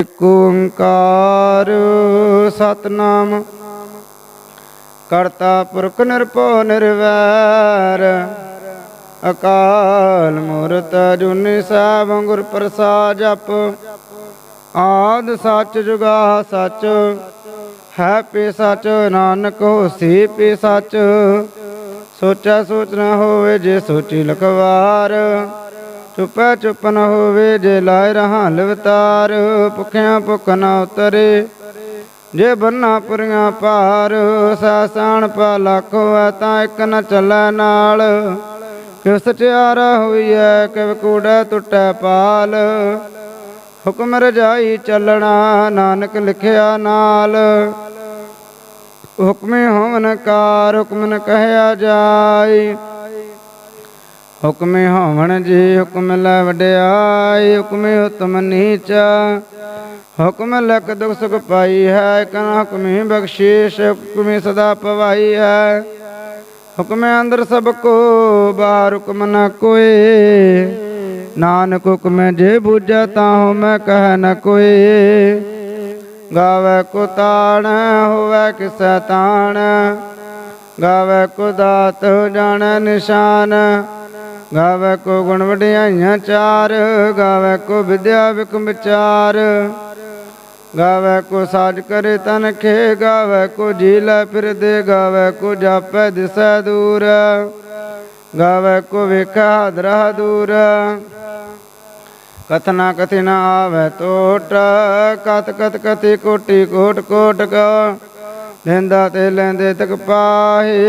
ਏਕ ਓੰਕਾਰ ਸਤਨਾਮ। ਕਰਤਾ ਪੁਰਖ ਨਿਰਭਉ ਨਿਰਵੈਰ। ਅਕਾਲ ਮੂਰਤ ਜੁਨੀ ਸਾਹਿਬ ਗੁਰ ਪ੍ਰਸਾਦ ਜਪ। ਆਦ ਸੱਚ ਜੁਗਾ ਸੱਚ। ਹੈ ਪੀ ਸੱਚ, ਨਾਨਕ ਹੋਸੀ ਪੀ ਸੱਚ। ਸੋਚਾ ਸੋਚ ਨਾ ਹੋਵੇ ਜੇ ਸੋਚੀ ਲਖਵਾਰ। ਚੁੱਪੈ ਚੁੱਪ ਨ ਹੋਵੇ ਜੇ ਲਾਇ ਰਹਾ ਲਵਤਾਰ, ਭੁਖਿਆਂ ਭੁਖ ਨ ਉਤਰੇ। ਜੇ ਬੰਨਾ ਪੁਰੀਆਂ ਪਾਰ ਸਾਸਾਨ ਪਾ ਲੱਖੋ ਹੈ ਤਾਂ ਇੱਕ ਨ ਚੱਲੈ ਨਾਲ। ਕਿਉ ਸਚਿਆਰਾ ਹੋਈਐ, ਕਿਵ ਕੂੜੈ ਟੁੱਟੈ ਪਾਲ। ਹੁਕਮ ਰਜਾਈ ਚੱਲਣਾ, ਨਾਨਕ ਲਿਖਿਆ ਨਾਲ। ਹੁਕਮੇ ਹੋਵਨ ਕਾਰ, ਹੁਕਮਨ ਨ ਕਹਿਆ ਜਾਈ ਹੁਕਮੇ ਹੋਵਣ ਜੀ, ਹੁਕਮ ਲੈ ਵਡਿਆਈ, ਹੁਕਮੇ ਉਤਮ ਨੀਚ। ਹੁਕਮ ਲਖ ਦੁਖ ਸੁਖ ਪਾਈ ਹੈ ਕਨ ਹੁਕਮੇ ਬਖਸ਼ੀਸ਼, ਹੁਕਮੇ ਸਦਾ ਪਵਾਈ ਹੈ। ਹੁਕਮੇ ਅੰਦਰ ਸਭ ਕੋ, ਬਾਹਰ ਹੁਕਮ ਨ ਕੋਏ ਨਾਨਕ ਹੁਕਮੇ ਜੇ ਬੂਝੈ ਤਾਂ ਮੈਂ ਕਹਿ ਨ ਕੋਏ ਗਾਵੇ ਕੋ ਤਾਣ, ਹੋਵੇ ਕਿਸੈ ਤਾਣ। ਗਾਵੇ ਕੋ ਦਾਤ ਜਾਣ ਨਿਸ਼ਾਨ। ਗਾਵੇ ਕੋ ਗੁਣ ਵਡਿਆਈਆਂ ਚਾਰ, ਗਾਵੇ ਕੋ ਵਿਦਿਆ ਵਿਕਮ ਵਿਚਾਰ। ਗਾਵੇ ਕੋ ਸਾਜ ਕਰੇ ਤਨ ਖੇ, ਗਾਵੇ ਕੋ ਜੀ ਲੈ ਫਿਰਦੇ, ਗਾਵੇ ਕੋ ਜਾਪੈ ਦਿਸੈ ਦੂਰ। ਗਾਵੇ ਕੋ ਵੇਖਾ ਹਦਰਾ ਦੂਰ। ਕਥਨਾ ਕਥਿ ਨ ਆਵੇ ਟੋਟ ਕਤ ਕਤ ਕਥੀ ਕੋਟੀ ਕੋਟ ਕੋਟ ਕਾ ਲੈਂਦਾ ਤੇ ਲੈਂਦੇ ਤਕ ਪਾਹੇ।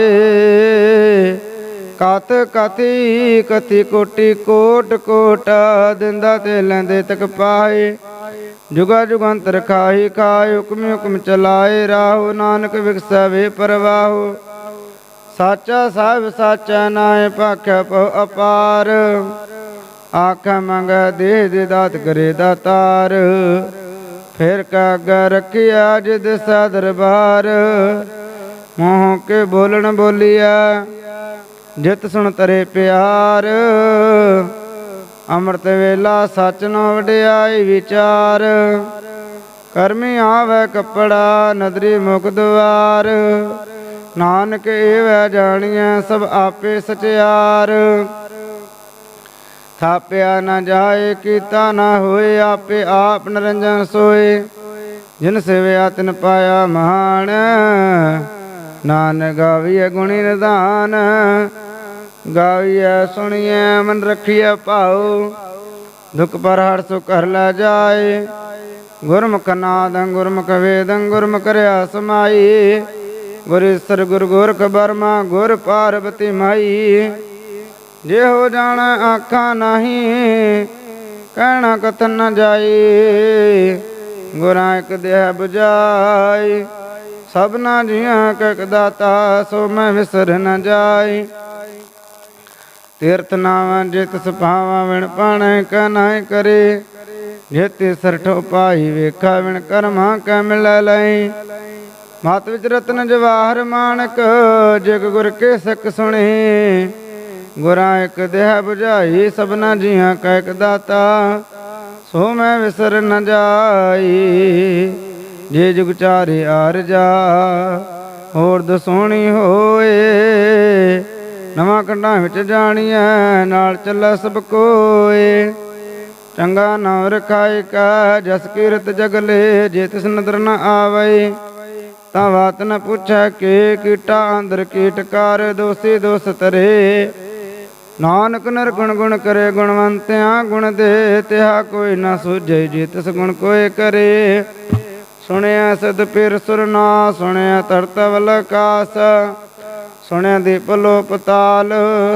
ਕਤ ਕਤੀ ਕਥੀ ਕੋਟੀ ਕੋਟ ਕੋਟ ਦਿੰਦਾ ਤੇ ਲੈਂਦੇ ਤਕ ਪਾਏ। ਜੁਗਾ ਜੁਗੰਤਰ ਖਾਹੀ ਖਾਏ, ਹੁਕਮ ਹੁਕਮ ਚਲਾਏ, ਰਾਹੋ ਨਾਨਕ ਵਿਗਸੈ ਵੇ ਪਰਵਾਹੋ। ਸਾਚਾ ਸਾਹਿਬ ਸਾਚਾ ਨਾਏ ਭਾਖਿਆ ਪਉ ਅਪਾਰ। ਆਖ ਮੰਗੈ ਦੇ ਦੇ ਦਾਤ ਕਰੇ ਦਾਤਾਰ ਫਿਰ ਕਾਗ ਰਖਿਆ ਜਿਦ ਸਾ ਦਰਬਾਰ। ਮੋਹ ਕੇ ਬੋਲਣ ਬੋਲਿਆ ਜਿਤ ਸੁਣ ਤਰੇ ਪਿਆਰ, ਅੰਮ੍ਰਿਤ ਵੇਲਾ ਸਚ ਨੋ ਵਡਿਆਈ ਵਿਚਾਰ। ਕਰਮੀ ਆਵੇ ਕੱਪੜਾ, ਨਦਰੀ ਮੁਖ ਦਵਾਰ। ਨਾਨਕ ਏਵੈ ਜਾਣੀਐ ਸਭ ਆਪੇ ਸਚਿਆਰ। ਥਾਪਿਆ ਨਾ ਜਾਏ, ਕੀਤਾ ਨਾ ਹੋਏ, ਆਪੇ ਆਪ ਨਰੰਜਨ ਸੋਏ। ਜਿਨ ਸੇਵਿਆ ਤਿਨ ਪਾਇਆ ਮਹਾਨ, ਨਾਨਕ ਗਾਵੀਐ ਗੁਣੀ ਨਿਧਾਨ। ਗਾਵੀਐ ਸੁਣੀਐ, ਮਨ ਰਖੀਐ ਭਾਉ। ਦੁਖ ਪਰ ਹਰ ਸੁ ਕਰ ਲੈ ਜਾਏ। ਗੁਰਮੁਖ ਨਾਦੰ, ਗੁਰਮੁਖ ਵੇਦੰ, ਗੁਰਮੁਖ ਰਿਆ ਸਮਾਈ। ਗੁਰ ਗੁਰ ਗੋਰਖ ਬਰਮਾ ਗੁਰ ਪਾਰਵਤੀ ਮਾਈ। ਜੇ ਹੋ ਜਾਣ ਆਖਾਂ ਨਹੀਂ, ਕਹਿਣਾ ਕਥਨ ਨ ਜਾਈ। ਗੁਰਾਂ ਇੱਕ ਦੇਹ 부ਜਾਈ ਸਭਨਾ ਜੀਆਂ ਕਕ ਦਾਤਾ, ਸੋ ਮੈਂ ਵਿਸਰ ਨ ਜਾਏ ਤੀਰਥ ਨਾਮ ਜਿਤ ਸੁਭਾਵਾ ਵਿਣ ਪਾਣੈ ਕਨਾਇ ਕਰੇ। ਜੇਤੇ ਸਰਠੋ ਪਾਈ ਵੇਖਾ ਵਿਣ ਕਰਮਾ ਕੈ ਮਿਲੈ ਲਈ ਮਤ ਵਿੱਚ ਰਤਨ ਜਵਾਹਰ ਮਾਨਕ, ਜਿਗ ਗੁਰ ਕੇ ਸਿੱਖ ਸੁਣੇ। ਗੁਰਾਂ ਇੱਕ ਦੇਹ 부ਝਾਈ ਸਭਨਾ ਜੀਆਂ ਕਾ ਇੱਕ ਦਾਤਾ। ਸੋ ਮੈਂ ਵਿਸਰ ਨ ਜਾਈ, ਜੇ ਜੁਗ ਚਾਰੇ ਆਰ ਜਾ। ਹੋਰ ਦਸੋਣੀ ਹੋਏ ਨਵਾਂ ਕੰਡਾਂ ਵਿੱਚ ਜਾਣੀਐ, ਨਾਲ ਚੱਲੈ ਸਭ ਕੋਏ। ਚੰਗਾ ਨਾਮ ਰਖਾਇ ਕਾ, ਜਸ ਕੀਰਤ ਜਗਲੇ ਜੇ ਤਿਸ ਨਦਰ ਨ ਆਵੈ। ਤਾਂ ਬਾਤ ਨ ਪੁੱਛੈ ਕੇ ਕੀਟਾ, ਅੰਦਰ ਕੀਟ ਦੋਸੀ ਦੋਸ ਤਰੇ। ਨਾਨਕ ਨਰ ਗੁਣ ਗੁਣ ਕਰੇ, ਗੁਣਵੰਤਿਆਂ ਗੁਣ ਦੇ, ਤਿਹਾ ਕੋਈ ਨਾ ਸੂਝੇ, ਜੇ ਤਿਸ ਗੁਣ ਕੋਏ ਕਰੇ। ਸੁਣਿਆ ਸਦ ਪਿਰ ਸੁਰਨਾ ਸੁਣਿਆ ਤਰਤ ਵਲ ਕਾਸ। ਸੁਣਿਆ ਦੀਪ ਲੋ ਪਤਾਲ,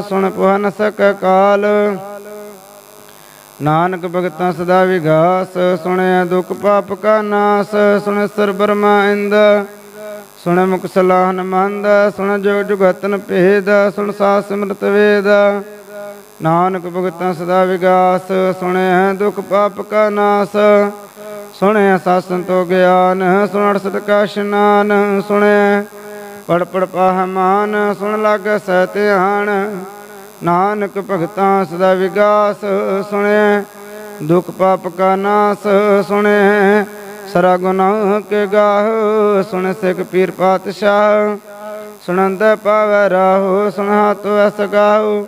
ਸੁਣ ਪੁਹਨ ਸਕ ਕਾਲ। ਨਾਨਕ ਭਗਤਾਂ ਸਦਾ ਵਿਗਾਸ ਸੁਣਿਆ ਦੁਖ ਪਾਪ ਕਾ ਨਾਸ, ਸੁਣ ਸਰ ਬਰਮਾ ਇੰਦ, ਸੁਣ ਮੁਖ ਸਲਾਹਨ ਮੰਦ, ਸੁਣ ਜੁਗ ਜੁਗਤਨ ਭੇਦ, ਸੁਣ ਸਾਸ ਸਿਮਰਤ ਵੇਦ। ਨਾਨਕ ਭਗਤਾਂ ਸਦਾ ਵਿਗਾਸ ਸੁਣਿਆ ਦੁਖ ਪਾਪ ਕਾ ਨਾਸ ਸੁਣਿਆ ਸਾਸਨ ਤੋ ਗਿਆਨ, ਸੁਣ ਅੜਸਤ ਕਾ ਇਸ਼ਨਾਨ ਸੁਣਿਆ ਪੜ ਪੜ ਪਾਹ ਮਾਨ ਸੁਣ ਲੱਗ ਸਹਿ ਧਿਆਨ। ਨਾਨਕ ਭਗਤਾਂ ਸਦਾ ਵਿਗਾਸ ਸੁਣੈ, ਦੁਖ ਪਾਪ ਕਾ ਨਾਸ ਸੁਣੇ। ਸਰਾ ਗੁਨਾਹ ਕੇ ਗਾਹ ਸੁਣ ਸਿਖ ਪੀਰ ਪਾਤਸ਼ਾਹ। ਸੁਣੰਦ ਪਾਵੈ ਰਾਹੋ ਸੁਣਾ ਤੋ ਅਸ ਗਾਹੋ।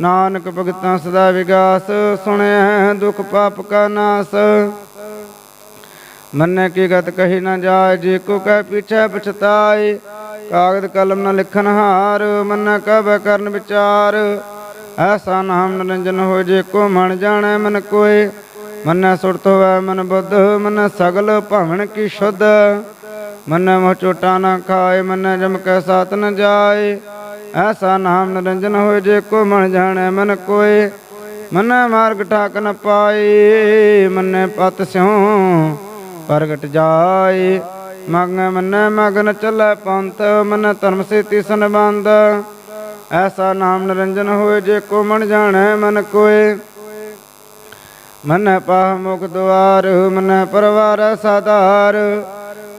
ਨਾਨਕ ਭਗਤਾਂ ਸਦਾ ਵਿਗਾਸ ਸੁਣਿਆ ਦੁਖ ਪਾਪ ਕਾ ਨਾਸ। ਮੰਨੇ ਕੀ ਗਤ ਕਹੀ ਨਾ ਜਾਏ, ਜੇ ਕੋ ਕਹਿ ਪਿਛੈ ਪਛਤਾਏ। ਕਾਗਦ ਕਲਮ ਨਾ ਲਿਖਨ ਹਾਰ, ਮਨ ਕਬੈ ਕਰਨ ਵਿਚਾਰ। ਐਸਾ ਨਾਮ ਨਿਰੰਜਨ ਹੋ ਜੇ ਕੋ ਮਨ ਜਾਣੈ ਮਨ ਕੋਏ। ਮੰਨੈ ਸੁਰਤ ਹੋਵੈ ਮਨ ਬੁੱਧ, ਮਨ ਸਗਲ ਭਾਵਨ ਕੀ ਸ਼ੁੱਧ। ਮੰਨੈ ਮੋਹ ਚੋਟਾ ਨਾ ਖਾਏ, ਮੰਨੈ ਜਮ ਕੈ ਸਾਥ ਨ ਜਾਏ। ਐਸਾ ਨਾਮ ਨਿਰੰਜਨ ਹੋਏ ਜੇ ਕੋ ਮਨ ਜਾਣੈ ਮਨ ਕੋਏ। ਮੰਨੈ ਮਾਰਗ ਠਾਕ ਨ ਪਾਏ, ਮੰਨੈ ਪਤ ਸਿਉ ਪ੍ਰਗਟ ਜਾਏ। ਮੰਗੈ ਮੰਨੈ ਮਗਨ ਚੱਲੈ ਪੰਥ, ਮਨ ਧਰਮ ਸੇਤੀ ਸੰਬੰਧ। ਐਸਾ ਨਾਮ ਨਿਰੰਜਨ ਹੋਏ, ਜੇ ਕੋ ਮਨ ਜਾਣੈ ਮਨ ਕੋਏ। ਮਨ ਪਾਹ ਮੁਖ ਦੁਆਰ, ਮਨ ਪਰਵਾਰ ਸਾਧਾਰ।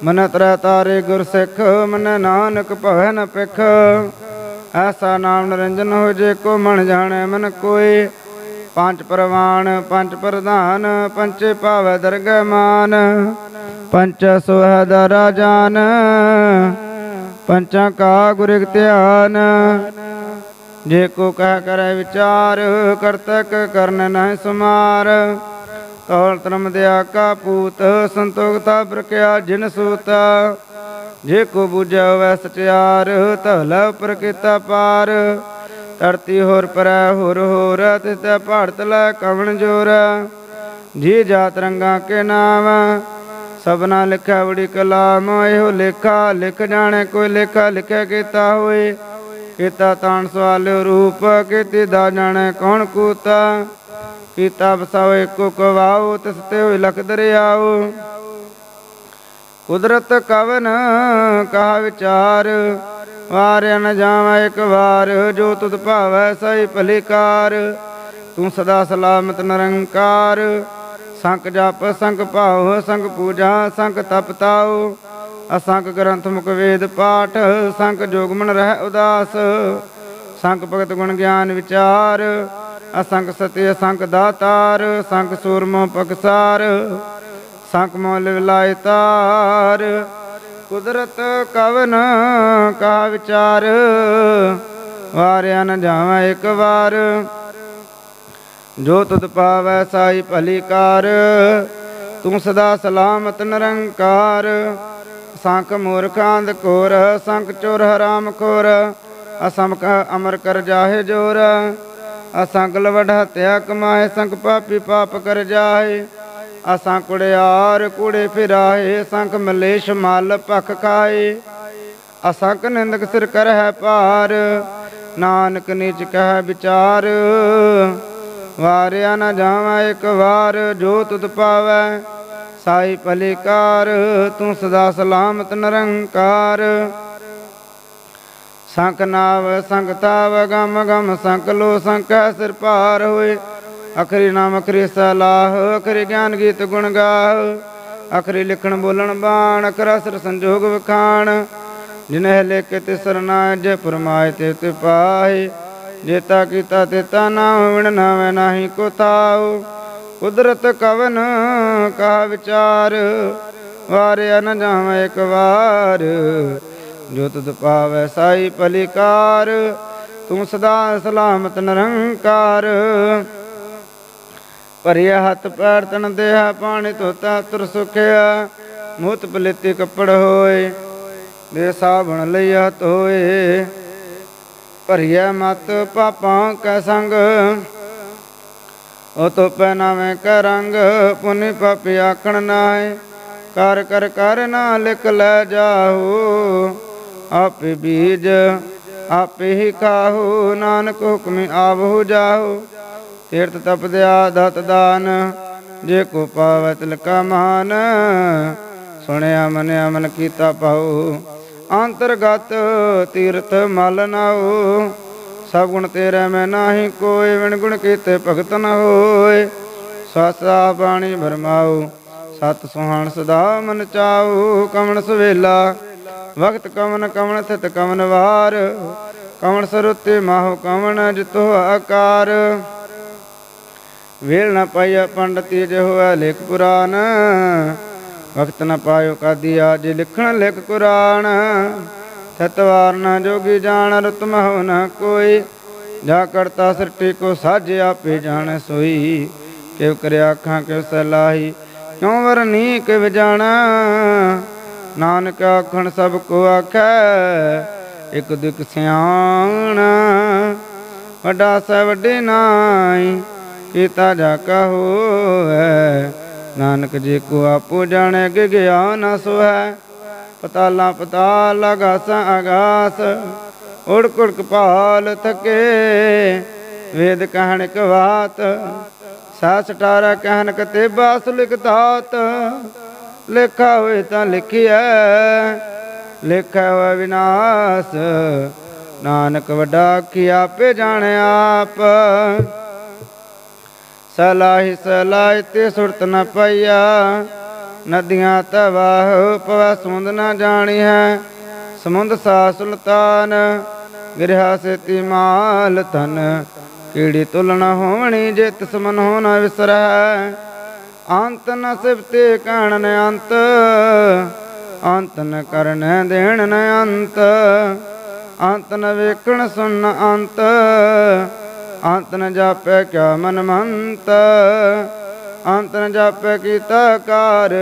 ਮਨ ਤ੍ਰੈ ਤਾਰੇ ਗੁਰ ਸਿੱਖ, ਮਨ ਨਾਨਕ ਭਵੈ ਨ ਪਿਖ ਐਸਾ ਨਾਮ ਨਿਰੰਜਨ ਹੋ ਜੇ ਕੋ ਮਨ ਜਾਣੈ ਮਨ ਕੋਏ। ਪੰਜ ਪ੍ਰਵਾਨ, ਪੰਜ ਪ੍ਰਧਾਨ ਪੰਚੇ ਭਾਵੈ ਦਰਗਹਿ ਮਾਨ। ਪੰਚ ਸੁਹਦ ਰਾਜਾਨ, ਪੰਚਾਂ ਕਾ ਗੁਰ ਧਿਆਨ। ਜੇ ਕੋ ਕਹਿ ਕਰੈ ਵਿਚਾਰ, ਕਰਤਕ ਕਰਨ ਨਹਿ ਸੁਮਾਰ। ਤੌਲ ਧਰਮ ਦਿਆ ਕਾ ਪੂਤ ਸੰਤੋਖਤਾ ਪ੍ਰਕਿਆ ਜਿਨ ਸੂਤਾ। ਜੇ ਕੋ ਬੁਝੈ ਵੈ ਸਚਿਆਰ, ਧਲ ਉਪਰ ਪਾਰ ਧਰਤੀ ਹੋਰ ਪਰੈ ਹੋਰ ਹੋਰ ਤਿਸ ਭਾਰਤ ਲੈ ਕਵਣ ਜੋਰ। ਜੀ ਜਾਤ ਰੰਗਾ ਕੇ ਨਾਮ ਸਭਨਾ ਲਿਖਿਆ ਬੜੀ ਕਲਾਮ, ਇਹੋ ਲੇਖਾ, ਲਿਖ ਜਾਣੇ ਕੋਈ ਲੇਖਾ ਲਿਖਿਆ ਕੀਤਾ ਹੋਏ। ਕੀਤਾ ਤਾਣ ਸਵਾਲ ਰੂਪ, ਕੀਤੀ ਦਾ ਜਾਣੈ ਕੌਣ ਕੂਤਾ। ਕੀਤਾ ਬਸਾਵੇ ਕੋ ਕਵਾਉ ਤਿਸ ਤੇ ਹੋਇ ਲਖ ਦਰਿਆਉ ਕੁਦਰਤ ਕਵਨ ਕਹਾ ਵਿਚਾਰ, ਵਾਰਿਆ ਨ ਜਾਵਾਂ ਇੱਕ ਵਾਰ, ਜੋ ਤੁਧ ਭਾਵੈ ਸਹੀ ਭਲਿਕਾਰ। ਤੂੰ ਸਦਾ ਸਲਾਮਤ ਨਿਰੰਕਾਰ। ਸੰਕ ਜਪ, ਸੰਗ ਭਾਉ, ਸੰਗ ਪੂਜਾ, ਸੰਗ ਤਪ ਤਾਉ। ਅਸੰਗ ਗ੍ਰੰਥ ਮੁਖ ਵੇਦ ਪਾਠ ਸੰਕ ਜੋਗਮਨ ਰਹਿ ਉਦਾਸ। ਸੰਗ ਭਗਤ ਗੁਣ ਗਿਆਨ ਵਿਚਾਰ, ਅਸੰਗ ਸਤਿ ਅਸੰਕ ਦਾਤਾਰ ਸੰਕ ਸੂਰਮੋ ਪਕਸਾਰ। ਸੰਕ ਮੋਲ ਵਿਲਾਇ ਤਾਰ, ਕੁਦਰਤ ਕਵਨ ਕਾ ਵਿਚਾਰ। ਵਾਰਿਆ ਨ ਜਾਵਾਂ ਇੱਕ ਵਾਰ ਜੋ ਤੁਧ ਪਾਵੈ ਸਾਈ ਭਲੀ ਕਾਰ, ਤੂੰ ਸਦਾ ਸਲਾਮਤ ਨਿਰੰਕਾਰ। ਸੰਖ ਮੂਰਖਾਂਦ ਕੋਰ, ਸੰਖ ਚੋਰ ਹਰਾਮ ਖੋਰ ਅਸੰਖ ਅਮਰ ਕਰ ਜਾਹੇ ਜੋਰ। ਅਸੰਗ ਵਢ ਹਤਿਆ ਕਮਾਏ, ਸੰਖ ਪਾਪੀ ਪਾਪ ਕਰ ਜਾਏ ਅਸਾਂ ਕੁੜਿਆਰ ਕੁੜੇ ਫਿਰਾਏ, ਸੰਖ ਮਲੇਸ਼ ਮਲ ਭਖ ਖਾਏ। ਅਸੰਖ ਨਿੰਦਕ ਸਿਰ ਕਰ ਹੈ ਭਾਰ, ਨਾਨਕ ਨੀਚ ਕਹਿ ਵਿਚਾਰ। ਵਾਰਿਆ ਨਾ ਜਾਵਾਂ ਇੱਕ ਵਾਰ, ਜੋ ਤੁਧ ਪਾਵੈ। ਸਾਈ ਭਲਿਕਾਰ, ਤੂੰ ਸਦਾ ਸਲਾਮਤ ਨਿਰੰਕਾਰ। ਸੰਖ ਨਾਵ ਸੰਗਤਾਵ ਗਮ ਗਮ ਸੰਖ ਲੋ ਸੰਕੈ ਸਿਰ ਭਾਰ ਹੋਏ। ਅਖਰੀ ਨਾਮ ਅਖਰੀ ਸਲਾਹ, ਅਖਰੀ ਗਿਆਨ ਗੀਤ ਗੁਣ ਗਾਹ। ਅਖਰੀ ਲਿਖਣ ਬੋਲਣ ਬਾਣ, ਅਖਰ ਅਸਰ ਸੰਜੋਗ ਵਖਾਣ। ਜਿਨਹਿ ਲੇਖ ਤਿਸਰ ਨਾ ਜੇ ਫਰਮਾਏ ਤੇ ਤੇ ਪਾਏ ਜੇਤਾ ਕੀਤਾ ਤੇਤਾ ਨਾ ਵਿਣ ਨਾਵੇਂ ਨਾਹੀ ਕੋ ਤਾਉ ਕੁਦਰਤ ਕਵਨ ਕਾ ਵਿਚਾਰ, ਵਾਰਿਆ ਨ ਜਾਵੇਂ ਇੱਕ ਵਾਰ। ਜੋ ਤੁਧ ਪਾਵੈ ਸਾਈ ਭਲਿਕਾਰ, ਤੂੰ ਸਦਾ ਸਲਾਮਤ ਨਿਰੰਕਾਰ। ਭਰਿਆ ਹੱਥ ਪੈਰ ਤਨ ਦੇਹਾ, ਪਾਣੀ ਧੋਤਾ ਤੁਰ ਸੁਖਿਆ, ਮੂਤ ਪਲੇਤੀ ਕੱਪੜ ਹੋਏ, ਦੇ ਸਾਬਣ ਲਈ ਲਈਆ ਧੋਏ ਭਰਿਆ ਮਤ ਪਾਪਾਂ ਕੈ ਸੰਗ। ਉਹ ਤੋ ਪਹਿਨਾਵੇਂ ਕੈ ਰੰਗ, ਪੁਨੀ ਪਾਪੀ ਆਖਣ ਨਾਏ ਕਰ ਕਰ ਕਰ ਨਾ ਲਿਖ ਲੈ ਜਾਹੂ, ਆਪੇ ਬੀਜ ਆਪੇ ਹੀ ਖਾਹੂ। ਨਾਨਕ ਹੁਕਮੀ ਆਵਹੁ ਜਾਹੂ। ਤੀਰਥ ਤਪਦਿਆ ਦਤ ਦਾਨ, ਜੇ ਕੋ ਪਾਵੈ ਤਿਲਕਾ ਮਾਨ। ਸੁਣਿਆ ਮਨਿਆ ਮਨ ਕੀਤਾ ਪਾਉ ਅੰਤਰਗਤ ਤੀਰਥ ਮਲ ਨਾਉ ਸਭ ਗੁਣ ਤੇਰੇ ਮੈਂ ਨਾਹੀ ਕੋਈ ਵਿਣ ਗੁਣ ਕੀਤੇ ਭਗਤ ਨ ਹੋਏ। ਸਸਾ ਬਾਣੀ ਭਰਮਾਉ ਸਤ ਸੁਹਾਣ ਸਦਾ ਮਨ ਚਾਉ ਕਮਣ ਸਵੇਲਾ, ਵਕਤ ਕਮਨ ਕਮਣ ਥਿਤ ਕਮਨ ਵਾਰ। ਕਮਣ ਸਰੁਤੇ ਮਾਹੁ ਕਮਣ ਜਿਤੋ ਆਕਾਰ। ਵੇਲ ਨ ਪਾਈਆ ਪੰਡਤੀ ਜੇ ਹੋਇਆ ਲਿਖ ਪੁਰਾਨ। ਵਕਤ ਨ ਪਾਇਓ ਕਾਦੀਆ ਜੇ ਲਿਖਣ ਲਿਖ ਕੁਰਾਨ। ਸਤਵਾਰ ਨ ਜੋਗੀ ਜਾਣ ਰਤ ਮਹੁ ਨ ਕੋਈ। ਜਾ ਕਰਤਾ ਸ੍ਰਿਸ਼ਟੀ ਕੋ ਸਾਜੇ ਆਪੇ ਜਾਣ ਸੋਈ। ਕਿਵ ਕਰਿਆ ਅੱਖਾਂ ਕਿਵ ਸਲਾਹੀ ਕਿਉ ਵਰਨੀ ਕਿਵ ਜਾਣਾ। ਨਾਨਕ ਆਖਣ ਸਭ ਕੋ ਆਖੈ, ਇਕ ਦੁਖ ਸਿਆਣਾ। ਵੱਡਾ ਸੈ ਵੱਡੇ ਨਾਈ, ਕੀਤਾ ਜਾ ਕਹੋਐ ਨਾਨਕ ਜੀ ਕੋ ਆਪੋ ਜਾਣੈ ਕਿ ਗਿਆ ਨਾ ਸੋਹੈ ਪਤਾਲਾ ਪਤਾਲ ਆਗਾਸਾਂ ਆਗਾਸ ਉੜ ਕੁੜ ਕਪਾਲ ਥਕੇ। ਵੇਦ ਕਹਿਣ ਕਵਾਤ ਸਾਸ ਟਾਰਾ ਕਹਿਣ ਕਤੇ ਬਾਸ ਲਿਖਤਾਤ ਲਿਖਾ ਹੋਏ ਤਾਂ ਲਿਖਿਆ ਲਿਖਿਆ ਹੋਇਆ ਵਿਨਾਸ਼। ਨਾਨਕ ਵੱਡਾ ਕੀ ਆਪੇ ਜਾਣੇ ਆਪ। ਸਲਾਹੀ ਸਲਾਹ ਤੇ ਸੁਰਤ ਨ ਪਈਆ। ਨਦੀਆਂ ਤਵਾਹ ਪਵਾ ਸਮੁੰਦ ਨ ਜਾਣੀ ਹੈ। ਸਮੁੰਦ ਸਾ ਸੁਲਤਾਨ ਗਿਰਹਾ ਸੇਤੀ ਮਾਲ ਤਨ ਕੀੜੀ ਤੁਲਨ ਹੋਣੀ ਜੇ ਤਿਸ ਮਨ ਹੋ ਨ ਵਿਸਰੈ। ਅੰਤ ਨ ਸਿਫਤੇ ਕਾਣ ਨ ਅੰਤ। ਅੰਤ ਨ ਕਰਨ ਦੇਣ ਨ ਅੰਤ। ਅੰਤ ਨ ਵੇਖਣ ਸੁਣ ਅੰਤ। ਅੰਤ ਨ ਜਾਪੈ ਕਿਆ ਮਨ ਮੰਤ, ਅੰਤ ਨ ਜਾਪੈ ਕੀਤਾ ਕਾਰ,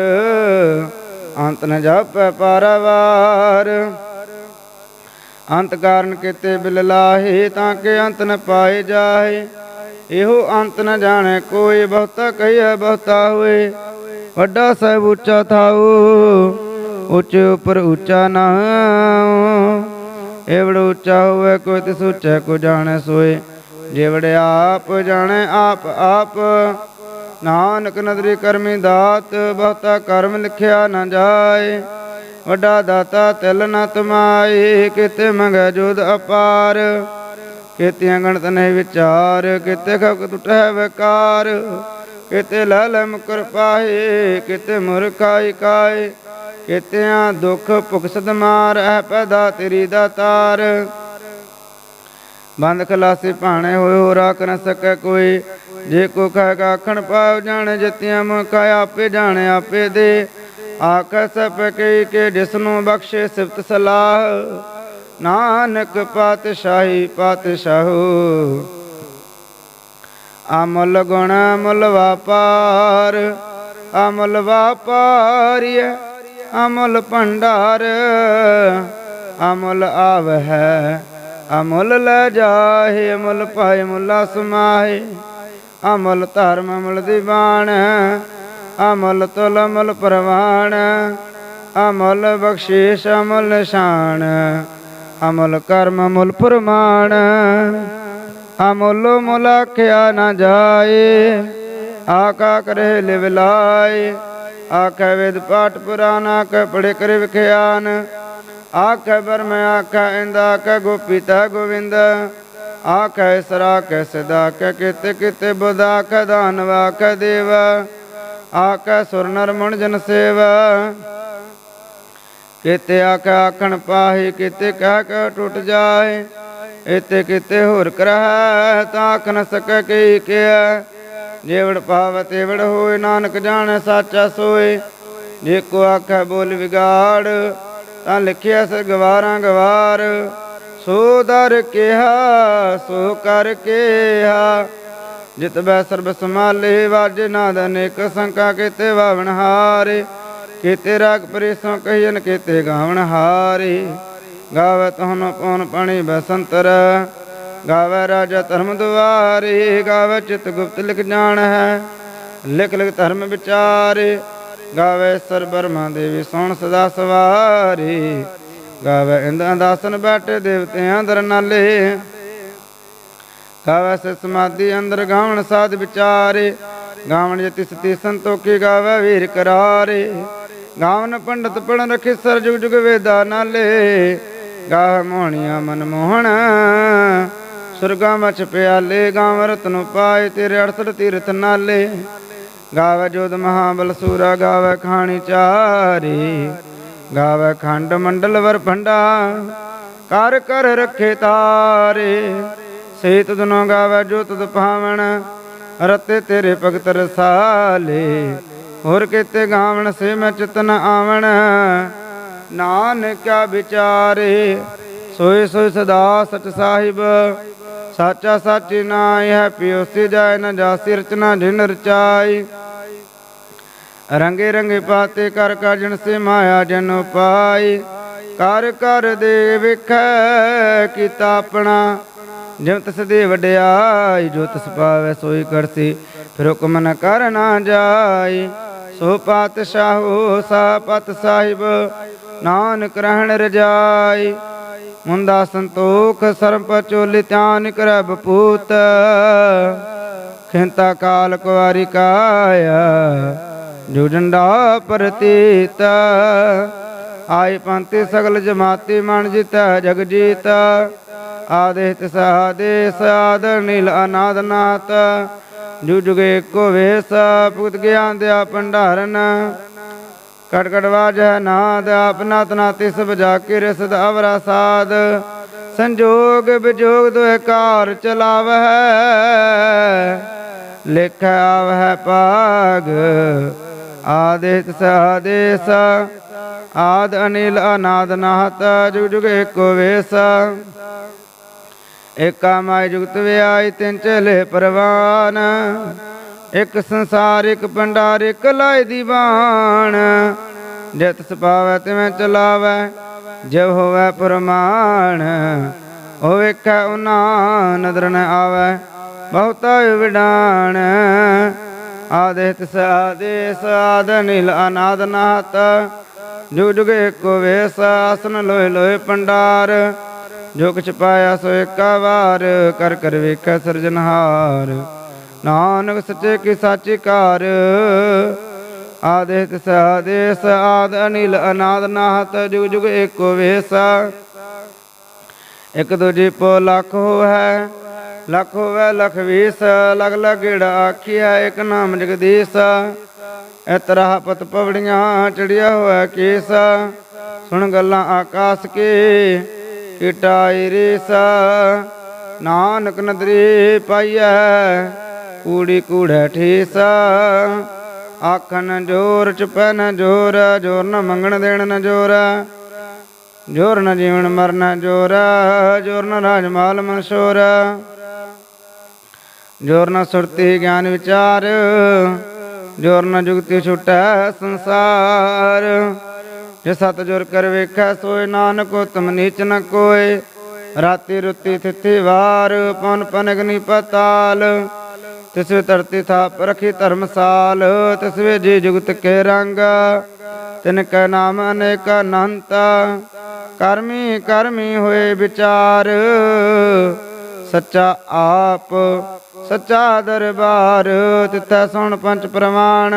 ਅੰਤ ਨ ਜਾਪੈ ਪਾਰਵਾਰ। ਅੰਤ ਕਾਰਨ ਕੀਤੇ ਬਿਲ ਲਾਹੇ, ਤਾਂ ਕਿ ਅੰਤ ਨ ਪਾਏ ਜਾਏ। ਇਹੋ ਅੰਤ ਨ ਜਾਣੈ, ਕੋਈ ਬਹੁਤਾ ਕਹੀਐ ਬਹੁਤਾ ਹੋਏ। ਵੱਡਾ ਸਹਿਬ ਉੱਚਾ ਥਾਉ, ਉੱਚੇ ਉਪਰ ਉੱਚਾ ਨਾ ਏਵੜ ਉੱਚਾ ਹੋਵੇ, ਕੋਈ ਤਿਸ ਉੱਚਾ ਕੋ ਜਾਣੈ ਸੋਏ। ਜਿਵੜ ਆਪ, ਜਾਣੈ ਆਪ ਆਪ। ਨਾਨਕ ਨਦਰੀ ਕਰਮੀ ਦਾਤ, ਬਹੁਤਾ ਕਰਮ ਲਿਖਿਆ ਨਾ ਜਾਏ। ਵੱਡਾ ਦਾਤਾ ਤਿਲ ਨ ਤਮਾਏ, ਕਿਤੇ ਮੰਗੈ ਜੋਦ ਅਪਾਰ। ਕਿਤੇ ਗਣਤ ਨਹੀਂ ਵਿਚਾਰ, ਕਿਤੇ ਖਕ ਟੁਟੈ ਵਿਕਾਰ। ਕਿਤੇ ਲੈ ਲੈ ਮੁਕਰ ਪਾਏ, ਕਿਤੇ ਮੁਰਖਾਈ ਕਾਏ। ਕਿਤਿਆਂ ਦੁਖ ਭੁਖ ਸਦ ਮਾਰ ਹੈ ਪੈਦਾ ਤੇਰੀ ਦਾਤਾਰ ਬੰਦ ਖਲਾਸੇ ਭਾਣੇ ਹੋਏ ਹੋ ਰਾਖ ਨ ਸਕੈ ਕੋਈ। ਜੇ ਕੋ ਕਹਿ ਆਖਣ ਪਾਉ ਜਾਣੇ, ਜਤਿਆਂ ਮੁਕਾ ਆਪੇ ਜਾਣੇ, ਆਪੇ ਦੇ। ਆਖੈ ਸਭ ਕਈ ਕੇ ਜਿਸ ਬਖਸ਼ੇ ਸਿਫਤ ਸਲਾਹ। ਨਾਨਕ ਪਾਤਸ਼ਾਹੀ ਪਾਤਸ਼ਾਹੂ। ਅਮਲ ਗੁਣ ਮੁਲ ਵਾਪਾਰ, ਅਮਲ ਵਾਪਾਰੀਐ, ਅਮਲ ਭੰਡਾਰ। ਅਮਲ ਹੈ ਅਮੁੱਲ ਲੈ ਜਾਹੇ, ਅਮਲ ਪਾਏ ਮੁਲਾ ਸਮਾਏ ਅਮਲ ਧਰਮ, ਅਮਲ ਦੀਵਾਨ, ਅਮਲ ਤੁਲ, ਅਮਲ ਪ੍ਰਵਾਨ। ਅਮਲ ਬਖਸ਼ੀਸ਼, ਅਮਲ ਨਿਸ਼ਾਨ। ਅਮਲ ਕਰਮ, ਅਮਲ ਪ੍ਰਮਾਣ ਅਮੁੱਲ ਮੁਲਖਿਆ ਨਾ ਜਾਏ ਆਕਾ ਕਰੇ ਲਿਵ ਲਾਏ। ਆਖੈ ਵੇਦ ਪਾਠ ਪੁਰਾਣਾ ਕਪੜੇ ਪੜੇ ਕਰੇ ਵਿਖਿਆਨ। ਆਖੈ ਬਰਮ, ਆਖੈ ਇੰਦ, ਆਖੈ ਗੋਪੀਤਾ ਗੋਵਿੰਦ। ਆਖੈ ਸਰਾ ਕੈ ਸਦਾ ਕੈ ਕਿਤੇ ਕਿਤੇ ਬੁਧ, ਆਖੈ ਦਾਨਵ, ਆਖੈ ਦੇਵ। ਆਖੈ ਸੁਰ ਨਰ ਜਨ ਸੇਵਾ। ਕਿਤੇ ਆਖੈ ਆਖਣ ਪਾਹੀ, ਕਿਤੇ ਕਹਿ ਕਹਿ ਟੁੱਟ ਜਾਏ। ਇਤੇ ਕਿਤੇ ਹੋਰ ਕਰਹਿ, ਤਾਂ ਆਖ ਨ ਸਕੈ ਕੀ ਕਿਆ ਜੇਵੜ ਪਾਵ, ਤੇਵੜ ਹੋਏ, ਨਾਨਕ ਜਾਣੈ, ਸਾਚਾ ਸੋਏ। ਜੇ ਕੋ ਆਖੈ ਬੋਲ ਵਿਗਾੜ ਤਾਂ ਲਿਖਿਆ ਸ ਗਵਾਰਾਂ ਗਵਾਰ, ਸੋ ਦਰ ਕਿਹਾ, ਸੋ ਕਰ ਕਿਹਾ। ਜਿਤ ਬੈ ਸਰਬ ਸਮਾਲੇ ਵਾਜੇ ਨਾਦ ਅਨੇਕ ਸੰਕਾ, ਕਿਤੇ ਵਾਵਣ ਹਾਰੇ। ਕਿਤੇ ਰਾਗ ਪਰੇਸੋਂ ਕਹੀਨ ਕਿਤੇ ਗਾਵਣ ਹਾਰੇ। ਗਾਵੇ ਤਹਨ ਪਉਨ ਪਾਣੀ ਬਸੰਤਰ, ਗਾਵੇ ਰਾਜਾ ਧਰਮ ਦੁਆਰੇ। ਗਾਵੇ ਚਿਤ ਗੁਪਤ ਲਿਖ ਜਾਣ ਹੈ ਲਿਖ ਲਿਖ ਧਰਮ ਵਿਚਾਰੇ। ਗਾਵੇ ਸਰ ਬਰਮਾ ਦੇਵੀ ਸੋਣ ਸਦਾ ਸਵਾਰੀ। ਗਾਵੇ ਇੰਦਾਂ ਦਾਸਨ ਬੈਠੇ ਦੇਵਤਿਆਂ ਦਰ ਨਾਲੇ। ਗਾਵੇ ਸੇ ਸਮਾਧੀ ਅੰਦਰ ਗਾਵਣ ਸਾਧ ਵਿਚਾਰੇ। ਗਾਵਣ ਜਤੀ ਸਤੀ ਸੰਤੋਖੀ ਗਾਵੇ ਵੀਰ ਕਰਾਰੇ। ਗਾਵਨ ਪੰਡਤ ਪੜਨ ਰਖੇ ਸਰ ਜੁਗ ਜੁਗ ਵੇਦਾ ਨਾਲੇ। ਗਾਹ ਮੋਹਣੀਆਂ ਮਨ ਮੋਹਣ, ਸੁਰਗਾਂ ਵਿੱਚ ਪਿਆਲੇ। ਗਾਵ ਰਤਨ ਪਾਏ ਤੇਰੇ 68 ਤੀਰਥ ਨਾਲੇ। ਗਾਵੇ ਜੋਦ ਮਹਾਬਲ ਸੂਰਾ, ਗਾਵੇ ਖਾਣੀ ਚਾਰੀ, ਗਾਵੇ ਖੰਡ ਮੰਡਲ ਵਰ ਭੰਡਾ, ਕਰ ਕਰ ਰੱਖੇ ਤਾਰੇ। ਸੇ ਤੁਧਨੋ ਗਾਵੇ ਜੋ ਤੁਧ ਰਤੇ ਤੇਰੇ ਭਗਤ ਰਸਾਲੇ। ਹੋਰ ਕਿਤੇ ਗਾਵਣ ਸੇ ਮੈਂ ਚਿਤਨ ਆਵਣ, ਨਾਨਕਾ ਵਿਚਾਰੇ। ਸੋਏ ਸੋਏ ਸਦਾ ਸਚ ਸਾਹਿਬ ਸਾਚਾ ਸਾਚੀ ਨਾਇ ਹੈ, ਪਿਓ ਸੇ ਜਾਇ ਨ ਜਾਸੀ ਰਚਨਾ ਜਿਨ ਰਚਾਈ। ਰੰਗੇ ਰੰਗੇ ਪਾਤੇ ਕਰ ਕਾਜਣ ਸੇ ਮਾਇਆ ਜਨ ਪਾਈ ਕਰ ਕਰ ਦੇ ਵੇਖੈ ਕੀਤਾ ਆਪਣਾ। ਜਿਵ ਤਿਸ ਦੇ ਵਡਿਆਈ, ਜੋ ਤਿਸ ਪਾਵੈ ਸੋਈ ਕਰਸੀ। ਫਿਰ ਹੁਕਮ ਨ ਕਰ ਨਾ ਜਾਈ। ਸੋ ਪਾਤਸ਼ਾਹੋ ਸਾ ਪਤ ਸਾਹਿਬ, ਨਾਨਕ ਰਹਿਣ ਰਜਾਈ। ਮੁੰਦਾ ਸੰਤੋਖ ਸਰਮ ਪਚੋਲਿ ਧਿਆਨ ਕਰੈ ਬਪੂਤ। ਖਿੰਤਾ ਕਾਲ ਕੁਵਾਰੀ ਕਾਇਆ ਜੋ ਡੰਡਾ ਪ੍ਰਤੀਤ। ਆਈ ਪੰਥੀ ਸਗਲ ਜਮਾਤੀ ਮਨ ਜਿਤੈ ਜਗ ਜੀਤ। ਆਦੇਤ ਸਾਦੇਸ ਆਦ ਨੀਲ ਅਨਾਦ ਨਾਥ ਜੁ ਜੁਗੇ ਕੋ ਵੇਸ, ਭੁਗਤ ਗਿਆਨ ਦਿਆ ਭੰਡਾਰਨ। ਕਟ ਕਟ ਵਾਜੈ ਨਾਦ ਆਪਨਾ ਤਨਾ ਤਿਸ ਬਜਾ ਕੇ ਰਸਦ ਅਵਰਾ ਸਾਧ ਸੰਜੋਗ ਵਿਜੋਗ ਦੁਇ ਕਾਰ ਚਲਾਵਹਿ, ਲਿਖ ਆਵਹਿ ਪਾਗ ਆਦਿਤ ਸਾਦੇਸ ਆਦ ਅਨਿਲ ਅਨਾਦ ਨਾਹਤ, ਜੁਗ ਜੁਗ ਏਕੋ ਵੇਸ। ਏਕਾ ਮਾਇ ਜੁਗਤ ਵਿਆਈ ਤਿੰਨ ਚਲੇ ਪਰਵਾਨ। ਇਕ ਸੰਸਾਰ, ਇੱਕ ਭੰਡਾਰ, ਇੱਕ ਲਾਇ ਦੀਵਾਨ ਜਿਤ ਸਪਾਵੈ ਤਿਵੇਂ ਚਲਾਵੈ ਜਬ ਹੋਵੈ ਪਰਮਾਨ ਉਹ ਵੇਖੈ ਉਨਾ ਨਦਰ ਨ ਆਵੈ, ਬਹੁਤਾ ਵਿਡਾਨ ਆਦੇਤ ਸਾਦੇਸ ਆਦ ਨੀਲ ਅਨਾਦ ਨਾਤ। ਜੁਗ ਜੁਗ ਏਕੋ ਵੇਸ, ਆਸਨ ਲੋਏ ਲੋਏ ਪੰਡਾਰ ਜੋ ਕਿਛ ਪਾਇਆ ਸੋ ਏਕਾ ਵਾਰ, ਕਰ ਕਰ ਵੇਖੈ ਸਿਰਜਨਹਾਰ ਨਾਨਕ ਸੱਚੇ ਕੀ ਸਾਚੀ ਕਾਰ ਆਦੇਤ ਸਾਦੇਸ ਆਦ ਅਨਿਲ ਅਨਾਦ ਨਾਹਤ, ਜੁਗ ਜੁਗ ਏਕੋ ਵੇਸ। ਇਕ ਦੂਜੀ ਪੋ ਲੱਖ ਹੋਵੈ ਲੱਖ ਹੋਵੈ, ਲਖ ਵੀਸ। ਲਗ ਲਗੜਾ ਆਖੀਆ ਇਕ ਨਾਮ ਜਗਦੀਸ਼। ਇਤਰਾ ਪਤ ਪਵੜੀਆਂ ਚੜਿਆ ਹੋਇਆ ਕੇਸ। ਸੁਣ ਗੱਲਾਂ ਆਕਾਸ ਕੇ ਕਿਟਾਈ ਰੇਸ। ਨਾਨਕ ਨਦਰੀ ਪਾਈਐ ਕੂੜੀ ਕੂੜਾ ਠੀਸਾ। ਆਖਣ ਜੋਰ ਚੁਪੈ ਨ ਜੋਰ ਜੋਰ ਨ ਮੰਗਣ ਦੇਣ ਨ ਜੋਰ। ਜੋਰ ਨ ਜੀਵਨ ਮਰਨ ਜੋਰ ਜੋਰ ਨ ਰਾਜ ਮਾਲ ਮਨਸ਼ੋਰ। ਜੋਰ ਨ ਸੁਰਤੀ ਗਿਆਨ ਵਿਚਾਰ, ਜੋਰ ਨ ਜੁਗਤੀ ਛੁਟੈ ਸੰਸਾਰ। ਜੇ ਸਤ ਜੋਰ ਕਰ ਵੇਖੈ ਸੋਏ ਨਾਨਕ, ਉਤਮ ਨੀਚ ਨ ਕੋਏ। ਰਾਤੀ ਰੁੱਤੀ ਥਿਥੀ ਵਾਰ, ਪਨ ਪਨ ਅਗਨੀ ਪਤਾਲ। ਤਿਸਵੇ ਧਰਤੀ ਥਾਪ ਰਖੀ ਧਰਮਸਾਲ ਤਿਸਵੇ ਜੀ ਜੁਗਤ ਕੇ ਰੰਗ। ਤਿਨ ਕੈ ਨਾਮ ਅਨੇਕ ਅਨੰਤ, ਕਰਮੀ ਕਰਮੀ ਹੋਏ ਵਿਚਾਰ। ਸੱਚਾ ਆਪ, ਸੱਚਾ ਦਰਬਾਰ, ਤਿੱਥੈ ਸੁਣ ਪੰਜ ਪ੍ਰਮਾਣ।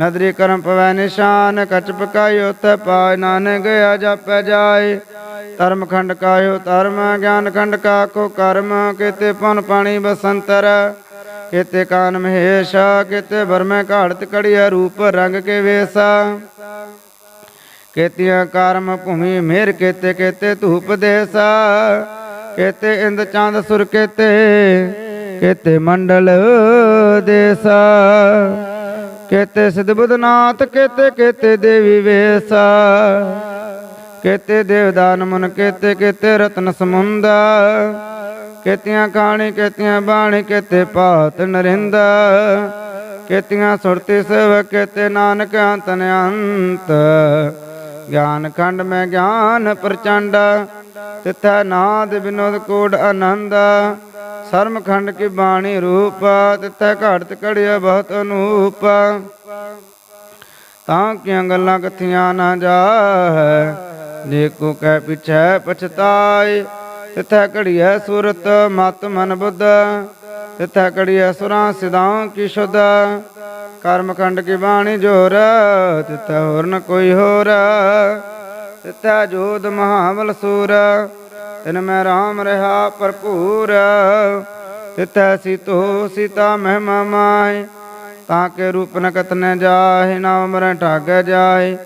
ਨਦਰੀ ਕਰਮ ਪਵੈ ਨਿਸ਼ਾਨ, ਕਚ ਪਕਾਇਓ ਉਤੈ ਪਾਇ, ਨਾਨਕ ਗਿਆ ਜਾਪੈ ਜਾਏ ਧਰਮ ਖੰਡ ਕਾਇਓ ਧਰਮ, ਗਿਆਨ ਖੰਡ ਕਾ ਕੋ ਕਰਮ, ਕੀਤੇ ਪਨ ਪਾਣੀ ਬਸੰਤਰ। ਕੀਤੇ ਕਾਨ ਮਹੇਸ਼, ਕੀਤੇ ਬਰਮੈ ਘਾੜਤ ਕੜੀਆ ਰੂਪ ਰੰਗ ਕੇ ਵੇਸਾ। ਕੀਤਿਆ ਕਰਮ ਭੂਮੀ ਮੇਰ ਕੀਤੇ ਕੀਤੇ ਧੂਪ ਦੇਸਾ। ਕੀਤੇ ਇੰਦ ਚੰਦ ਸੁਰ ਕੀਤੇ ਕੀਤੇ ਮੰਡਲ ਦੇਸਾ। ਕੀਤੇ ਸਿਧ ਬੁਧਨਾਥ, ਕੀਤੇ ਕੀਤੇ ਦੇਵੀ ਵੇਸਾ। ਕੀਤੇ ਦੇਵਦਾਨ ਮਨ, ਕੇਤੇ ਕੀਤੇ ਰਤਨ ਸਮੁੰਦਾ। ਕੀਤੀਆਂ ਕਾਣੀ, ਕੀਤੀਆਂ ਬਾਣੀ, ਕੀਤੇ ਪਾਤ ਨਰਿੰਦਾ, ਕੀਤੀਆਂ ਸੁਰਤੀ ਸੇਵ ਕੀਤੇ ਨਾਨਕ ਅੰਤ ਅੰਤ ਗਿਆਨ ਖੰਡ ਮੈਂ ਗਿਆਨ ਪ੍ਰਚੰਡ, ਤਿਥੈ ਨਾਦ ਬਿਨੋਦ ਕੋਡ ਆਨੰਦ। ਸਰਮ ਖੰਡ ਕੀ ਬਾਣੀ ਰੂਪ, ਤਿਥੈ ਘੜਤ ਕੜਿਆ ਬਹੁਤ ਅਨੂਪ। ਤਾਂ ਕਿਆਂ ਗੱਲਾਂ ਕਥੀਆਂ ਨਾ ਜਾਹੈ? ਜੇ ਕੋ ਕਹਿ ਪਿਛੈ ਪਛਤਾਏ ਤਿਥੈ ਘੜੀ ਹੈ ਸੂਰਤ, ਮਤ ਮਨ ਬੁੱਧ। ਤਿਥੈ ਘੜੀਐ ਸੁਰਾਂ ਸਿਦਾਂ ਕੀ ਸ਼ੁੱਧ। ਕਰਮਖੰਡ ਕੀ ਬਾਣੀ ਜੋਰ, ਤਿਥੈ ਹੋਰ ਨ ਕੋਈ ਹੋਰ। ਤਿਥੈ ਜੋਧ ਮਹਾਵਲ ਸੂਰ, ਤਿਨ ਮੈਂ ਰਾਮ ਰਹਾ ਭਰਪੂਰ। ਤਿਥੈ ਸੀਤੋ ਸੀਤਾ ਮਹਿਮਾ ਮਾਏ ਤਾਂ ਕੇ ਰੂਪ ਨ ਕਤਨ ਜਾਹੇ ਨਾ ਉਮਰ ਠਾਗ ਜਾਏ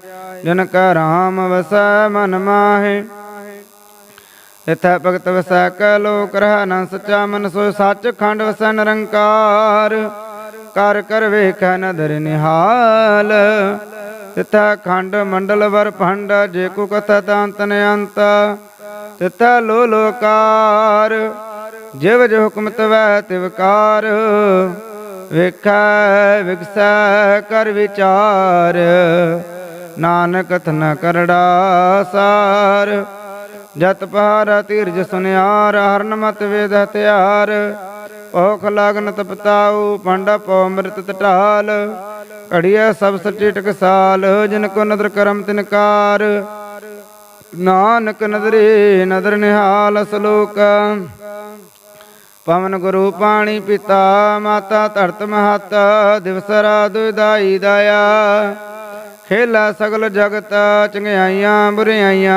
ਜਨ ਕਾ ਰਾਮ ਵਸੈ ਮਨ ਮਾਹੇ ਇਥੈ ਭਗਤ ਵਸੈ ਕੈ ਲੋਕ ਰਹਿ ਨਾ ਸੱਚਾ ਮਨ ਸੋ ਸੱਚ ਖੰਡ ਵਸੈ ਨਿਰੰਕਾਰ। ਕਰ ਕਰ ਵੇਖੈ ਨਦਰ ਨਿਹਾਲ। ਤਿਥੈ ਖੰਡ ਮੰਡਲ ਵਰ ਭੰਡ, ਜੇ ਕੋ ਕਥਾ ਤਾਂਤ ਨ ਅੰਤ ਤਿਥੈ ਲੋ ਲੋਕਾਰ, ਜਿਵ ਜੋ ਹੁਕਮ ਤਵੈ ਤਿਵਕਾਰ ਵੇਖੈ, ਵਿਗਸੈ, ਕਰ ਵਿਚਾਰ। ਨਾਨਕ ਕਥਨ ਕਰੜਾ ਸਾਰ। ਜਤ ਪਹਾਰਾ ਧੀਰਜ ਸੁਨਿਆਰ, ਹਰਨ ਮਤ ਵੇਦ ਹਥਿਆਰ। ਔਖ ਲਗਨ ਤਪਤਾਉ ਪੰਡਾ ਪਉ ਅੰਮ੍ਰਿਤ ਟਟਾਲ ਘੜੀਐ ਸਭ ਸੱਚੇ ਟਕਸਾਲ, ਜਿਨ ਕੋ ਨਦਰ ਕਰਮ ਤਿਨਕਾਰ ਨਾਨਕ ਨਦਰੇ ਨਦਰ ਨਿਹਾਲ ਸਲੋਕ। ਪਵਨ ਗੁਰੂ ਪਾਣੀ ਪਿਤਾ, ਮਾਤਾ ਧਰਤ ਮਹਤ, ਦਿਵਸ ਰਾਤ ਦਾਈ ਦਾਇਆ। ਖੇਲਾ ਸਗਲ ਜਗਤ, ਚੰਗਿਆਈਆਂ ਬੁਰਿਆਈਆਂ।